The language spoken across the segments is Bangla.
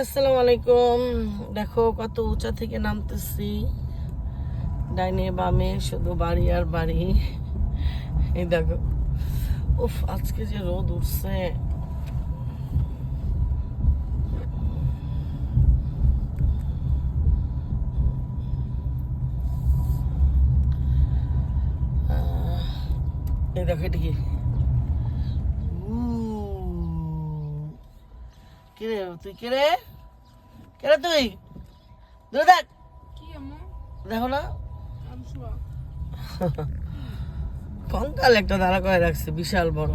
আসসালামু আলাইকুম। দেখো কত উঁচা থেকে নামতেছি। ডাইনে বামে শুধু বাড়ি আর বাড়ি। এই দেখো। উফ, আজকে যে রোদ উঠছে। এই দেখো এটা কি? কিরে তুই কিরে? কেরে তুই? দূরে দেখ। দেখো না। কঙ্কাল একটা দাঁড়া করে রাখছে বিশাল বড়।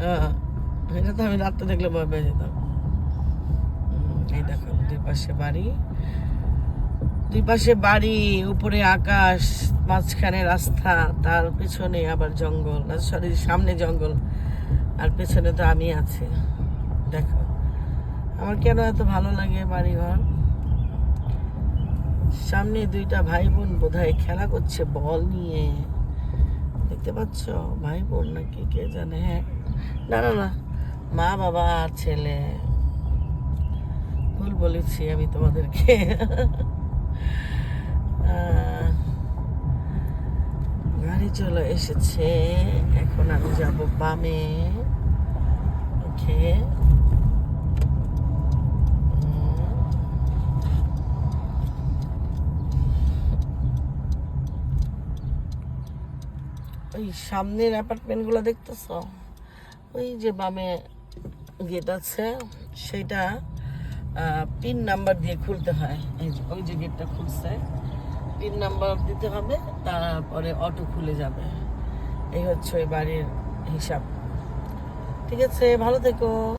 হ্যাঁ এটা তো আমি রাত্রে দেখলে ভয় পেয়ে যেতাম। এই দেখো দুই পাশে বাড়ি। দুই পাশে বাড়ি উপরে আকাশ মাঝখানে রাস্তা তার পেছনে আবার জঙ্গল সরি সামনে জঙ্গল আর পেছনে তো আমি আছি। দেখো। আমার কেন এত ভালো লাগে বাড়িঘর? সামনে দুইটা ভাই বোন বোধহয় খেলা করছে বল নিয়ে। দেখতে পাচ্ছ? ভাই বোন নাকি কে জানে? হ্যাঁ। না না না। মা, বাবা, আর ছেলে। ভুল বলেছি আমি তোমাদেরকে। গাড়ি চলে এসেছে। এখন আমি যাব বামে। ওকে। ওই সামনের অ্যাপার্টমেন্টগুলো দেখতেছ? ওই যে বামে গেট আছে, সেটা পিন নাম্বার দিয়ে খুলতে হয়। এই যে, ওই যে গেটটা খুলছে। পিন নাম্বার দিতে হবে, তারপরে অটো খুলে যাবে। এই হচ্ছে ওই বাড়ির হিসাব। ঠিক আছে, ভালো থেকো।